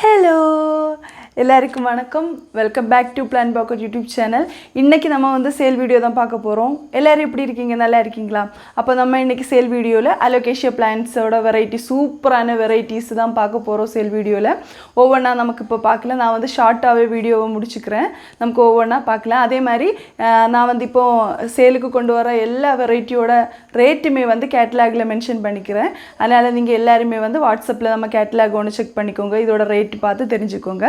Hello எல்லாருக்கும் வணக்கம். Welcome back to plan pocket YouTube channel இன்றைக்கி நம்ம வந்து சேல் வீடியோ தான் பார்க்க போகிறோம் எல்லோரும் எப்படி இருக்கீங்க? நல்லா இருக்கீங்களா? அப்போ நம்ம இன்றைக்கி சேல் வீடியோவில் அலோகேஷியா பிளான்ஸோட வெரைட்டி சூப்பரான வெரைட்டிஸ் தான் பார்க்க போகிறோம் சேல் வீடியோவில் ஒவ்வொன்றா நமக்கு இப்போ பார்க்கல. நான் வந்து ஷார்ட்டாகவே வீடியோவை முடிச்சுக்கிறேன். நமக்கு ஒவ்வொன்றா பார்க்கலாம். அதே மாதிரி நான் வந்து இப்போது சேலுக்கு கொண்டு வர எல்லா வெரைட்டியோட ரேட்டுமே வந்து கேட்லாகில் மென்ஷன் பண்ணிக்கிறேன். அதனால் நீங்கள் எல்லாருமே வந்து வாட்ஸ்அப்பில் நம்ம கேட்லாக் ஒன்று செக் பண்ணிக்கோங்க. இதோட ரேட்டு பார்த்து தெரிஞ்சுக்கோங்க.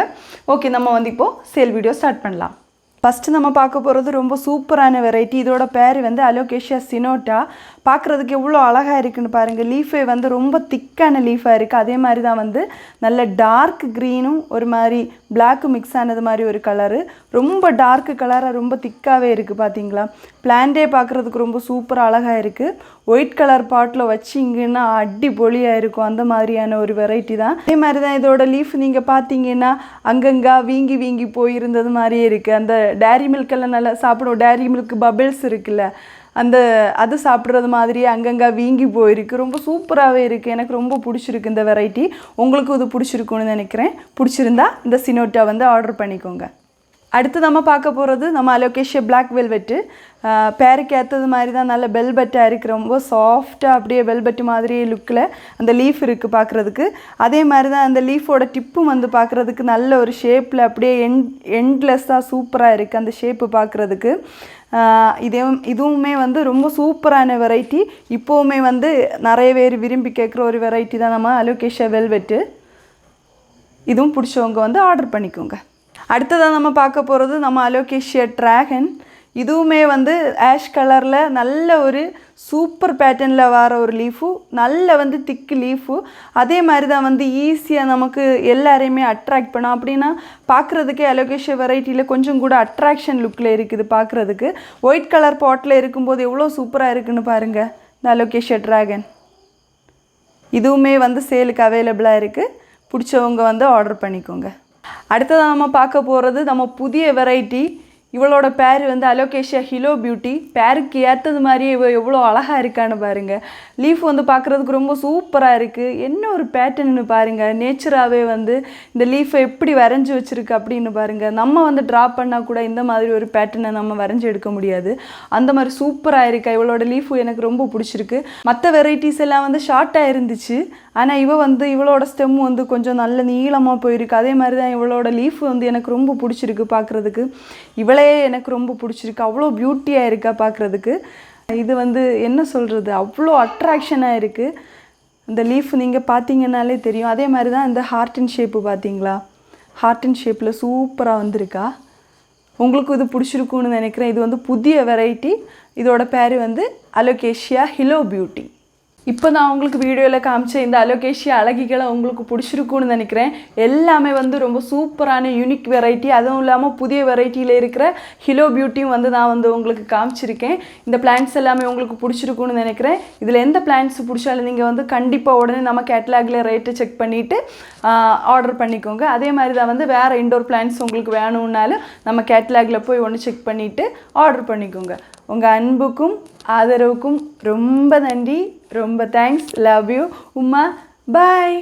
ஓகே நம்ம வந்து இப்போது சேல் வீடியோ ஸ்டார்ட் பண்ணலாம். ஃபஸ்ட்டு நம்ம பார்க்க போகிறது ரொம்ப சூப்பரான வெரைட்டி இதோட பேர் வந்து அலோகேஷியா சினோட்டா பார்க்குறதுக்கு எவ்வளோ அழகாக இருக்குன்னு பாருங்கள் லீஃபே வந்து ரொம்ப திக்கான லீஃபாக இருக்குது அதே மாதிரி தான் வந்து நல்ல டார்க் க்ரீனும் ஒரு மாதிரி பிளாக்கு மிக்ஸ் ஆனது மாதிரி ஒரு கலரு ரொம்ப டார்க் கலராக ரொம்ப திக்காகவே இருக்குது பார்த்தீங்களா பிளான்டே பார்க்குறதுக்கு ரொம்ப சூப்பராக அழகாக இருக்குது ஒயிட் கலர் பாட்டில் வச்சிங்கன்னா அடிப்பொலியாக இருக்கும். அந்த மாதிரியான ஒரு வெரைட்டி தான். அதே மாதிரி தான் இதோட லீஃப் நீங்கள் பார்த்தீங்கன்னா அங்கங்கே வீங்கி வீங்கி போயிருந்தது மாதிரியே இருக்குது அந்த டேரி மில்கெல்லாம் நல்லா சாப்பிடுவோம் டேரி மில்க் பபிள்ஸ் இருக்குல்ல அந்த அது சாப்பிட்றது மாதிரியே அங்கங்கே வீங்கி போயிருக்கு. ரொம்ப சூப்பராகவே இருக்குது எனக்கு ரொம்ப பிடிச்சிருக்கு இந்த வெரைட்டி உங்களுக்கும் இது பிடிச்சிருக்குன்னு நினைக்கிறேன். பிடிச்சிருந்தா இந்த சினோட்டா வந்து ஆர்டர் பண்ணிக்கோங்க. அடுத்து நம்ம பார்க்க போகிறது நம்ம அலோகேஷியா பிளாக் வெல்வெட்டு பேருக்கு ஏற்றது மாதிரி தான் நல்ல பெல்பெட்டாக இருக்குது ரொம்ப சாஃப்டாக அப்படியே பெல்பெட்டு மாதிரியே லுக்கில் அந்த லீஃப் இருக்குது பார்க்குறதுக்கு. அதே மாதிரி தான் அந்த லீஃபோட டிப்பும் வந்து பார்க்குறதுக்கு நல்ல ஒரு ஷேப்பில் அப்படியே என் எண்ட்லெஸ்ஸாக சூப்பராக இருக்குது அந்த ஷேப்பு பார்க்குறதுக்கு. இதே இதுவுமே வந்து ரொம்ப சூப்பரான வெரைட்டி இப்போவுமே வந்து நிறைய பேர் விரும்பி கேட்குற ஒரு வெரைட்டி தான் நம்ம அலோகேஷியா வெல்வெட்டு இதுவும் பிடிச்சவங்க வந்து ஆர்டர் பண்ணிக்கோங்க. அடுத்ததாக நம்ம பார்க்க போகிறது நம்ம அலோகேஷியா ட்ராகன். இதுவுமே வந்து ஆஷ் கலரில் நல்ல ஒரு சூப்பர் பேட்டர்னில் வர ஒரு லீஃபு. நல்ல வந்து திக்கு லீஃபு. அதே மாதிரி தான் வந்து ஈஸியாக நமக்கு எல்லாரையுமே அட்ராக்ட் பண்ணும் அப்படின்னா பார்க்குறதுக்கே அலோகேஷியா வெரைட்டியில் கொஞ்சம் கூட அட்ராக்ஷன் லுக்கில் இருக்குது பார்க்குறதுக்கு. ஒயிட் கலர் பாட்டில் இருக்கும்போது எவ்வளோ சூப்பராக இருக்குன்னு பாருங்கள் இந்த அலோகேஷியா ட்ராகன். இதுவுமே வந்து சேலுக்கு அவைலபிளாக இருக்குது பிடிச்சவங்க வந்து ஆர்டர் பண்ணிக்கோங்க. அடுத்ததாக நம்ம பார்க்க போகிறது நம்ம புதிய வெரைட்டி இவளோட பேர் வந்து அலோகேஷியா ஹிலோ பியூட்டி பேருக்கு ஏற்றது மாதிரியே இவள் எவ்வளோ அழகாக இருக்கான்னு பாருங்கள் லீஃப் வந்து பார்க்குறதுக்கு ரொம்ப சூப்பராக இருக்குது என்ன ஒரு பேட்டர்ன்னு பாருங்கள் நேச்சராகவே வந்து இந்த லீஃபை எப்படி வரைஞ்சி வச்சுருக்கு அப்படின்னு பாருங்கள் நம்ம வந்து ட்ரா பண்ணால் கூட இந்த மாதிரி ஒரு பேட்டர்னை நம்ம வரைஞ்சி எடுக்க முடியாது. அந்த மாதிரி சூப்பராக இருக்கா? இவளோட லீஃபு எனக்கு ரொம்ப பிடிச்சிருக்கு. மற்ற வெரைட்டிஸ் எல்லாம் வந்து ஷார்ட்டாக இருந்துச்சு. ஆனால் இவ வந்து இவளோட ஸ்டெம் வந்து கொஞ்சம் நல்ல நீளமாக போயிருக்கு. அதே மாதிரி தான் இவளோட லீஃப் வந்து எனக்கு ரொம்ப பிடிச்சிருக்கு பார்க்குறதுக்கு இவளே எனக்கு ரொம்ப பிடிச்சிருக்கு. அவ்வளோ பியூட்டியாக இருக்கா பார்க்குறதுக்கு இது வந்து என்ன சொல்கிறது அவ்வளோ அட்ராக்ஷனாக இருக்குது இந்த லீஃப் நீங்கள் பார்த்தீங்கன்னாலே தெரியும். அதே மாதிரி தான் இந்த ஹார்டின் ஷேப்பு பார்த்தீங்களா ஹார்டின் ஷேப்பில் சூப்பராக வந்திருக்கா. உங்களுக்கு இது பிடிச்சிருக்குன்னு நினைக்கிறேன். இது வந்து புதிய வெரைட்டி இதோட பேர் வந்து அலோகேஷியா ஹிலோ பியூட்டி இப்போ நான் உங்களுக்கு வீடியோவில் காமிச்ச இந்த அலோகேஷியா அழகிகளை உங்களுக்கு பிடிச்சிருக்குன்னு நினைக்கிறேன். எல்லாமே வந்து ரொம்ப சூப்பரான யூனிக் வெரைட்டி அதுவும் இல்லாமல் புதிய வெரைட்டியில் இருக்கிற ஹிலோ பியூட்டியும் வந்து நான் வந்து உங்களுக்கு காமிச்சிருக்கேன். இந்த பிளான்ஸ் எல்லாமே உங்களுக்கு பிடிச்சிருக்குன்னு நினைக்கிறேன். இதில் எந்த பிளான்ஸ் பிடிச்சாலும் நீங்கள் வந்து கண்டிப்பாக உடனே நம்ம கேட்லாகில் ரேட்டை செக் பண்ணிவிட்டு ஆர்டர் பண்ணிக்கோங்க. அதே மாதிரி தான் வந்து வேறு இண்டோர் பிளான்ஸ் உங்களுக்கு வேணும்னாலும் நம்ம கேட்லாகில் போய் ஒன்று செக் பண்ணிவிட்டு ஆர்டர் பண்ணிக்கோங்க. உங்கள் அன்புக்கும் ஆதரவுக்கும் ரொம்ப நன்றி. ரொம்ப thanks love you Uma bye